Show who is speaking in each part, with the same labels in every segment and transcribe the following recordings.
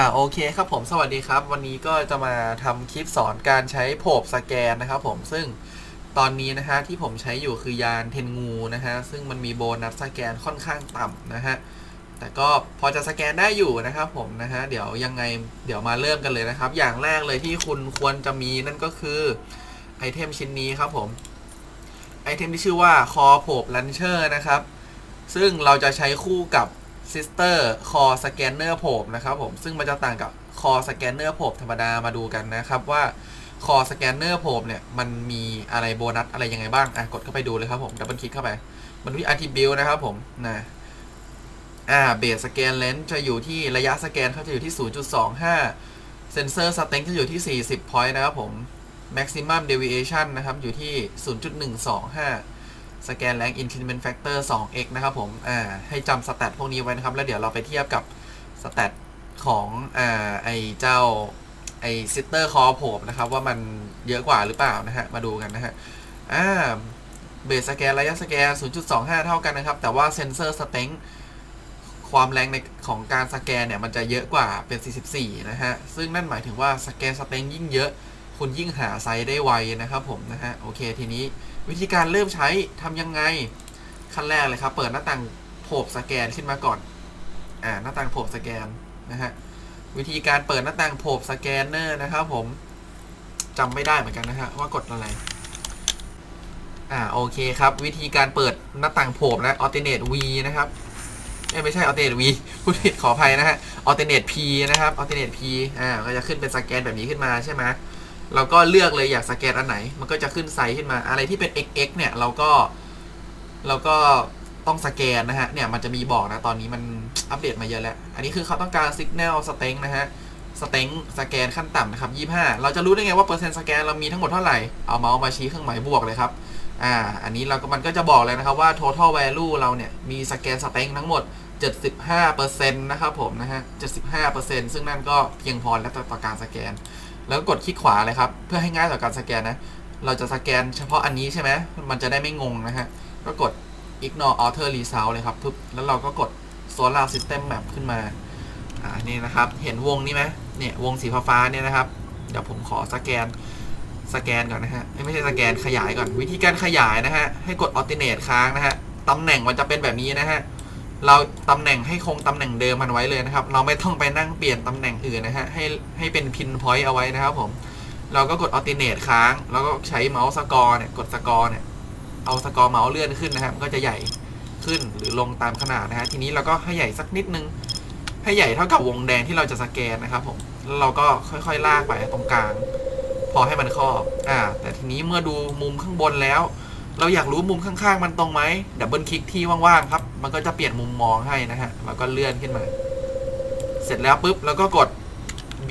Speaker 1: อ่าโอเคครับผมสวัสดีครับ วันนี้ก็จะมาทำคลิปสอนการใช้โผบสแกนนะครับผมซึ่งตอนนี้นะฮะที่ผมใช้อยู่คือยานเทนงูนะฮะซึ่งมันมีโบนัสสแกนค่อนข้างต่ำนะฮะแต่ก็พอจะสแกนได้อยู่นะครับผมนะฮะเดี๋ยวยังไงเดี๋ยวมาเริ่มกันเลยนะครับ อย่างแรกเลยที่คุณควรจะมีนั่นก็คือไอเทมชิ้นนี้ครับผมไอเทมที่ชื่อว่าคอโผบลันเชอร์นะครับซึ่งเราจะใช้คู่กับ Sister Core Scanner Probe นะครับผมซึ่งมันจะต่างกับ Core Scanner Probe ธรรมดามาดูกันนะครับว่า Core Scanner Probe เนี่ยมันมีอะไรโบนัสอะไรยังไงบ้างอะกดเข้าไปดูเลยครับผมดับเบิลคลิกเข้าไปมันมี Attribute นะครับผมนะอ่าเบสสแกนเลนส์จะอยู่ที่ระยะสแกนเขาจะอยู่ที่ 0.25 เซนเซอร์สเต็งจะอยู่ที่ 40 point นะครับผม maximum deviation นะครับอยู่ที่ 0.125 สแกนแรง increment factor 2x นะครับผมอ่าให้จำสแตทพวกนี้ไว้นะครับ แล้วเดี๋ยวเราไปเทียบกับสแตทของอ่าไอเจ้าไอซิสเตอร์คอโผบนะครับ ว่ามันเยอะกว่าหรือเปล่านะฮะ มาดูกันนะฮะอ่าเบสสแกนระยะสแกน 0.25 เท่ากันนะครับ แต่ว่าเซนเซอร์สเต็งความแรงในของการสแกนเนี่ย มันจะเยอะกว่าเป็น 44 นะฮะ ซึ่งนั่นหมายถึงว่าสแกนสเต็งยิ่งเยอะ คุณยิ่งหาไซส์ได้ไวนะครับผมนะฮะ โอเคทีนี้ วิธีการเริ่มใช้ทำยังไง ขั้นแรกเลยครับ เปิดหน้าต่างโผบสแกนขึ้นมาก่อน อ่า หน้าต่างโผบสแกนนะฮะ วิธีการเปิดหน้าต่างโผบสแกนเนอร์นะครับผมจำไม่ได้เหมือนกันนะฮะว่ากดอะไร อ่า โอเคครับ วิธีการเปิดหน้าต่างโผบนะ alternate v นะครับไม่ใช่ alternate v พูดผิดขออภัยนะฮะ alternate p นะครับ alternate p อ่า ก็จะขึ้นเป็นสแกนแบบนี้ขึ้นมาใช่ไหม เราก็เลือกเลยอยากสแกนอันไหน มันก็จะขึ้นไซส์ขึ้นมา อะไรที่เป็น xx เนี่ยเราก็เราก็ต้องสแกนนะฮะ เนี่ยมันจะมีบอกนะ ตอนนี้มันอัปเดตมาเยอะแล้ว อันนี้คือเขาต้องการ signal strength นะฮะ strength สแกนขั้นต่ำนะครับ25 เราจะรู้ได้ไงว่าเปอร์เซ็นต์สแกนเรามีทั้งหมดเท่าไหร่ เอาเมาส์มาชี้เครื่องหมายบวกเลยครับ อ่า อันนี้เราก็มันก็จะบอกเลยนะครับว่า total value เราเนี่ยมีสแกน strength ทั้งหมด 75%นะครับผมนะฮะ 75%ซึ่งนั่นก็เพียงพอแล้วต่อการสแกน แล้วกกดคลิกขวาเลยครับ เพื่อให้ง่ายต่อการสแกนนะ เราจะสแกนเฉพาะอันนี้ใช่ไหม มันจะได้ไม่งงนะฮะ ก็กด ignore outer result เลยครับปึ๊บ แล้วเราก็กด solar system map ขึ้นมา อ่า นี่นะครับ เห็นวงนี้ไหมเนี่ย วงสีฟ้าเนี่ยนะครับ เดี๋ยวผมขอสแกน สแกนก่อนนะฮะ ไม่ใช่สแกน ขยายก่อน วิธีการขยายนะฮะ ให้กด alternate ค้างนะฮะ ตำแหน่งมันจะเป็นแบบนี้นะฮะ เราตำแหน่งให้คงตำแหน่งเดิมมันไว้เลยนะครับ เราไม่ต้องไปนั่งเปลี่ยนตำแหน่งอื่นนะฮะให้ให้เป็นพินพอยต์เอาไว้นะครับผม เราก็กด alternate ค้าง แล้วก็ใช้เมาส์สกอร์เนี่ยกดสกอร์เนี่ยเอาสกอร์เมาส์เลื่อนขึ้นนะครับก็จะใหญ่ขึ้นหรือลงตามขนาดนะฮะทีนี้เราก็ให้ใหญ่สักนิดนึง ให้ใหญ่เท่ากับวงแดงที่เราจะสแกนนะครับผมแล้วเราก็ค่อยๆลากไปตรงกลาง พอให้มันครอบอ่าแต่ทีนี้เมื่อดูมุมข้างบนแล้ว เราอยากรู้มุมข้างๆ มันตรงไหมดับเบิลคลิกที่ว่างๆครับ มันก็จะเปลี่ยนมุมมองให้นะฮะแล้วก็เลื่อนขึ้นมา เสร็จแล้วปุ๊บแล้วก็กด B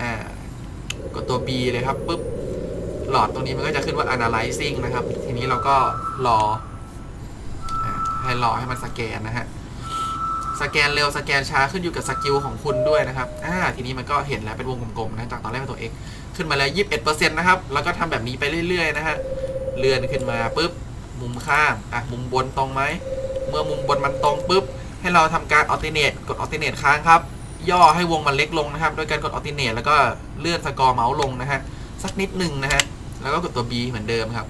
Speaker 1: อ่ากดตัว B เลยครับปุ๊บหลอดตรงนี้มันก็จะขึ้นว่า analyzing นะครับ ทีนี้เราก็รอให้รอให้มันสแกนนะฮะสแกนเร็วสแกนช้าขึ้นอยู่กับสกิลของคุณด้วยนะครับ อ่า ทีนี้มันก็เห็นแล้วเป็นวงกลมๆนะ จากตอนแรกเป็นตัว x ขึ้นมาแล้ว 21%นะครับ แล้วก็ทำแบบนี้ไปเรื่อยๆนะฮะ เลื่อนขึ้นมาปุ๊บมุมข้างอะมุมบนตรงไหมเมื่อมุมบนมันตรงปุ๊บให้เราทำการ alternate กด alternate ค้างครับ ย่อให้วงมันเล็กลงนะครับโดยการกด alternate แล้วก็เลื่อนสกอร์เมาส์ลงนะฮะสักนิดหนึ่งนะฮะแล้วก็กดตัว B เหมือนเดิมครับ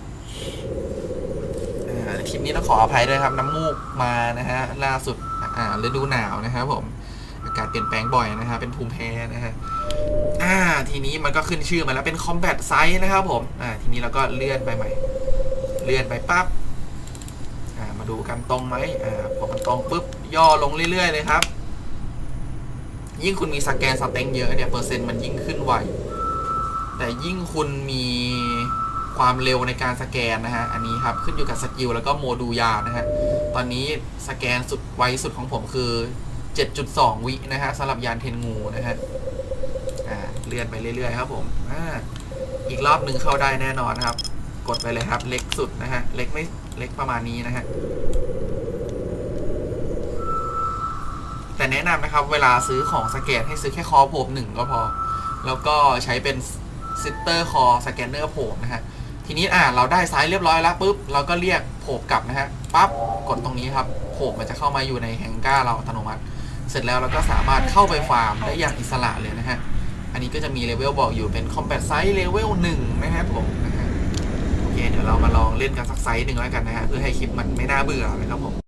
Speaker 1: คลิปนี้ต้องขออภัยด้วยครับน้ำมูกมานะฮะล่าสุดอ่าฤดูหนาวนะครับผมอากาศเปลี่ยนแปลงบ่อยนะฮะเป็นภูมิแพ้นะฮะอ่าทีนี้มันก็ขึ้นชื่อมาแล้วเป็น combat size นะครับผมอ่าทีนี้เราก็เลื่อนไปใหม่ เลื่อนไปปั๊บมาดูกันตรงไหมอพอมันตรงปุ๊บย่อลงเรื่อยๆเลยครับ ยิ่งคุณมีสแกนสเต็งเยอะเนี่ยเปอร์เซ็นต์มันยิ่งขึ้นไวแต่ยิ่งคุณมีความเร็วในการสแกนนะฮะ อันนี้ครับขึ้นอยู่กับสกิลแล้วก็โมดูลยานนะฮะ ตอนนี้สแกนสุดไวสุดของผมคือ 7.2 วินะฮะสำหรับยานเทนงูนะฮะเลื่อนไปเรื่อยๆครับผมออีกรอบหนึ่งเข้าได้แน่นอนครับ กดไปเลยครับ เล็กสุดนะฮะ เล็กไม่เล็กประมาณนี้นะฮะ แต่แนะนำนะครับ เวลาซื้อของสแกนให้ซื้อแค่คอโผบหนึ่งก็พอ แล้วก็ใช้เป็นซิสเตอร์คอสแกนเนอร์โผบนะฮะ ทีนี้อ่าเราได้ไซส์เรียบร้อยแล้วปุ๊บ เราก็เรียกโผบกลับนะฮะปั๊บกดตรงนี้ครับโผบมันจะเข้ามาอยู่ในแฮงก้าเราอัตโนมัติ เสร็จแล้วเราก็สามารถเข้าไปฟาร์มได้อย่างอิสระเลยนะฮะอันนี้ก็จะมีเลเวลบอกอยู่เป็น Combat Size เลเวลหนึ่งนะครับผมนะฮะ เคเดี๋ยวเรามาลองเล่นกันสักไซส์หนึ่งแล้วกันนะฮะเพื่อให้คลิปมันไม่น่าเบื่อนะครับผม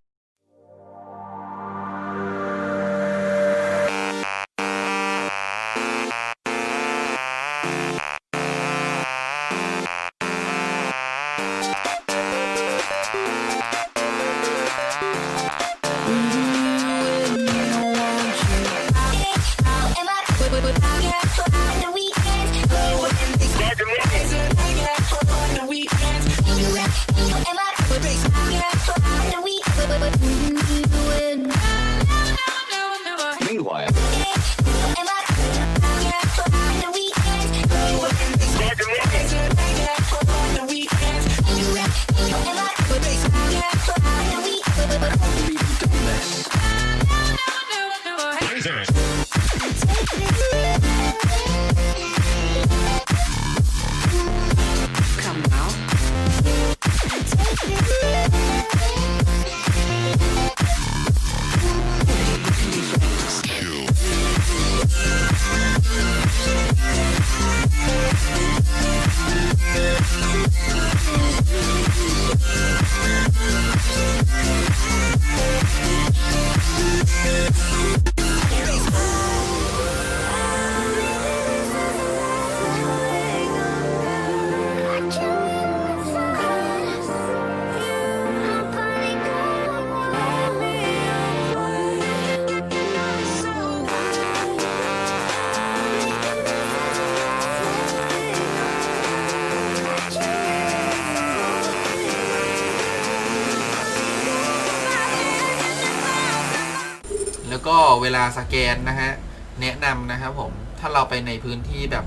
Speaker 1: เวลาสแกนนะฮะแนะนำนะครับผมถ้าเราไปในพื้นที่แบบ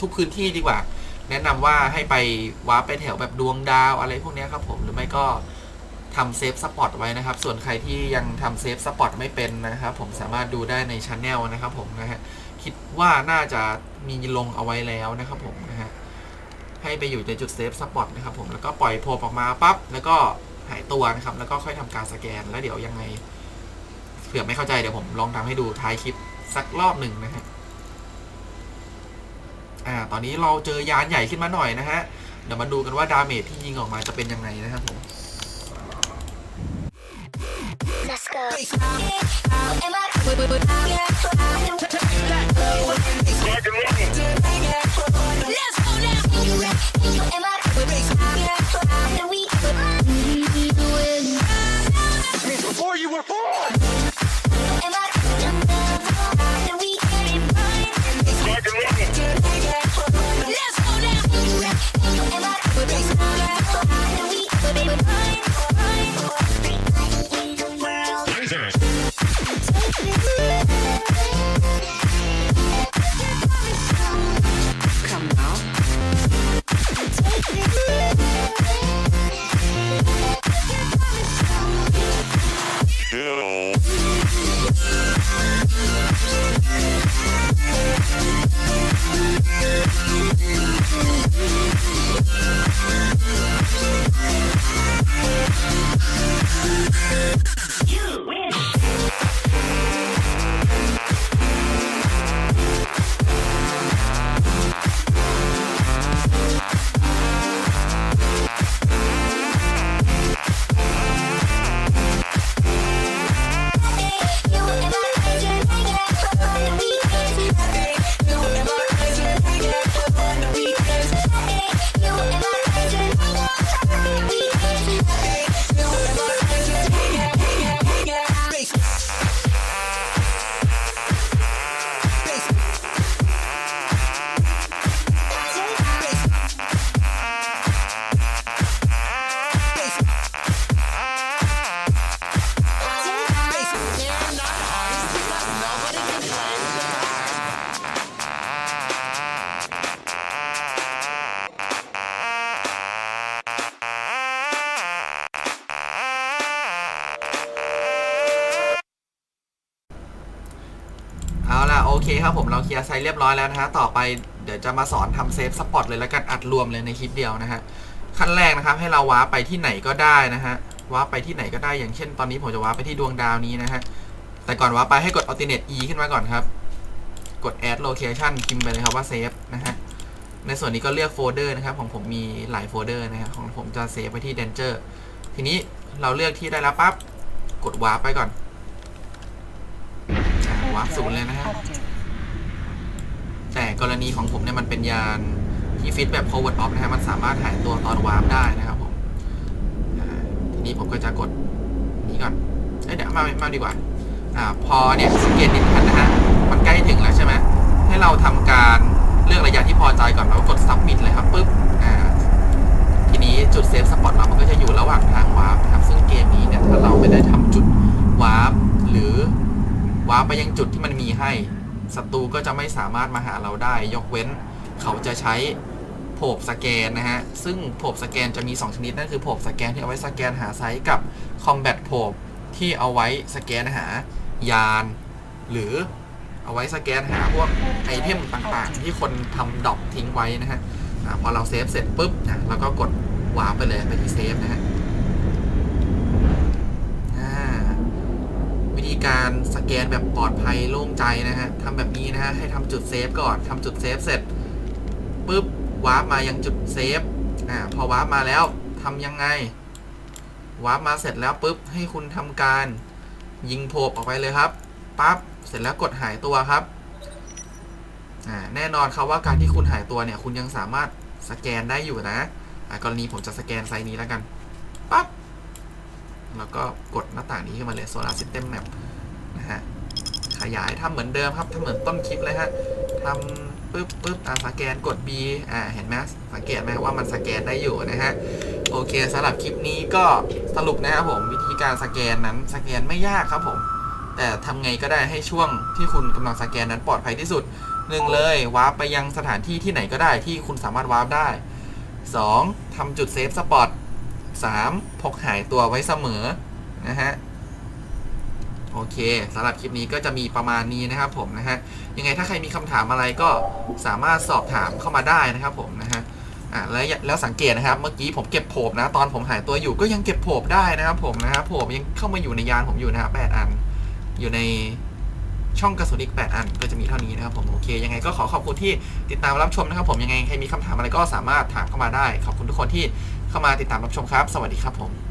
Speaker 1: ทุกพื้นที่ดีกว่า แนะนำว่าให้ไปวาร์ปไปแถวแบบดวงดาวอะไรพวกนี้ครับผมหรือไม่ก็ทำเซฟสปอตไว้นะครับ ส่วนใครที่ยังทำเซฟสปอตไม่เป็นนะครับ ผมสามารถดูได้ในช anel นะครับ ผมนะฮะคิดว่าน่าจะมีลงเอาไว้แล้วนะครับ ผมนะฮะให้ไปอยู่ในจุดเซฟสปอตนะครับผมแล้วก็ปล่อยโพลออกมาปั๊บแล้วก็หายตัวนะครับ แล้วก็ค่อยทำการสแกนแล้วเดี๋ยวยังไง ผื่อไม่เข้าใจเดี๋ยวผมลองทำให้ดูท้ายคลิปสักรอบหนึ่งนะฮะอ่าตอนนี้เราเจอยานใหญ่ขึ้นมาหน่อยนะฮะ เดี๋ยวมาดูกันว่าดาเมจที่ยิงออกมาจะเป็นยังไงนะครับผม
Speaker 2: Let's go.
Speaker 3: before
Speaker 1: ลียร์ไซเรียบร้อยแล้วนะฮะ ต่อไปเดี๋ยวจะมาสอนทำเซฟสปอตเลยแล้วกันอัดรวมเลยในคลิปเดียวนะฮะ ขั้นแรกนะครับให้เราว้าไปที่ไหนก็ได้นะฮะ ว้าไปที่ไหนก็ได้อย่างเช่น ตอนนี้ผมจะว้าไปที่ดวงดาวนี้นะฮะ แต่ก่อนว้าไปให้กด alternate e ขึ้นมาก่อนครับ กด add location พิมพ์ไปเลยครับว่า save นะฮะ ในส่วนนี้ก็เลือกโฟลเดอร์นะครับของผมมีหลายโฟลเดอร์นะครับของผมจะเซฟไว้ที่ danger ทีนี้เราเลือกที่ได้แล้วปั๊บกดว้าไปก่อนอ่าศูนย์เลยนะฮะ กรณีของผมเนี่ยมันเป็นยานที่ฟิตแบบ forward off นะฮะมันสามารถหายตัวตอนวาร์ปได้นะครับผมทีนี้ผมก็จะกดนี้ก่อนเอเดี๋ยวมามาดีกว่าอ่า พอเนี่ยสังเกตดินทันนะฮะมันใกล้ถึงแล้วใช่ไหมให้เราทำการเลือกระยะที่พอใจก่อนแล้วกด submit เลยครับปุ๊บอ่าทีนี้จุดเซฟสปอตเรามันก็จะอยู่ระหว่างทางวาร์ปครับซึ่งเกมนี้เนี่ยถ้าเราไม่ได้ทำจุดวาร์ปหรือวาร์ปไปยังจุดที่มันมีให้ ศัตรูก็จะไม่สามารถมาหาเราได้ ยกเว้นเขาจะใช้โผบสแกนนะฮะ ซึ่งโผบสแกนจะมี 2 ชนิด นั่นคือโผบสแกนที่เอาไว้สแกนหาไซต์กับคอมแบทโผบที่เอาไว้สแกนหายาน หรือเอาไว้สแกนหาพวกไอเทมต่างๆ ที่คนทำดรอปทิ้งไว้นะฮะพอเราเซฟเสร็จปุ๊บเราก็กดวาร์ปไปเลยไปที่เซฟนะฮะอ่าวิ ธีการสแกนแบบปลอดภัยโล่งใจนะฮะทำแบบนี้นะฮะให้ทำจุดเซฟก่อนทำจุดเซฟเสร็จปุ๊บวาร์ปมายังจุดเซฟอ่าพอวาร์ปมาแล้วทำยังไงวาร์ปมาเสร็จแล้วปุ๊บให้คุณทำการยิงโผบออกไปเลยครับปั๊บเสร็จแล้วกดหายตัวครับอ่าแน่นอนครับว่าการที่คุณหายตัวเนี่ย คุณยังสามารถสแกนได้อยู่นะอ่ากรณีผมจะสแกนไซต์นี้แล้วกัน แล้วก็กดหน้าต่างนี้ขึ้นมาเลย Solar System Map นะฮะ ขยายทำเหมือนเดิมครับทำเหมือนต้นคลิปเลยฮะทำปึ๊บปึ๊บอ่าสแกนกด B อ่า เห็นไหมสังเกตไหมว่ามันสแกนได้อยู่นะฮะ โอเคสำหรับคลิปนี้ก็สรุปนะครับผม วิธีการสแกนนั้นสแกนไม่ยากครับผม แต่ทำไงก็ได้ให้ช่วงที่คุณกำลังสแกนนั้นปลอดภัยที่สุดหนึ่งเลยวาร์ปไปยังสถานที่ที่ไหนก็ได้ที่คุณสามารถวาร์ปได้ 2. ทำจุดเซฟสปอต 3. พกหายตัวไว้เสมอนะฮะโอเคสำหรับคลิปนี้ก็จะมีประมาณนี้นะครับผมนะฮะยังไงถ้าใครมีคำถามอะไรก็สามารถสอบถามเข้ามาได้นะครับผมนะฮะอ่าแล้วแล้วสังเกตนะครับเมื่อกี้ผมเก็บโผบนะตอนผมหายตัวอยู่ก็ยังเก็บโผบได้นะครับผมนะครับโผบยังเข้ามาอยู่ในยานผมอยู่นะครับแปดอัน อยู่ในช่องกระสุนอีก8อันก็จะมีเท่านี้นะครับผมโอเคยังไงก็ขอขอบคุณที่ติดตามรับชมนะครับผมยังไงใครมีคำถามอะไรก็สามารถถามเข้ามาได้ ขอบคุณทุกคนที่ เข้ามาติดตามรับชมครับ สวัสดีครับผม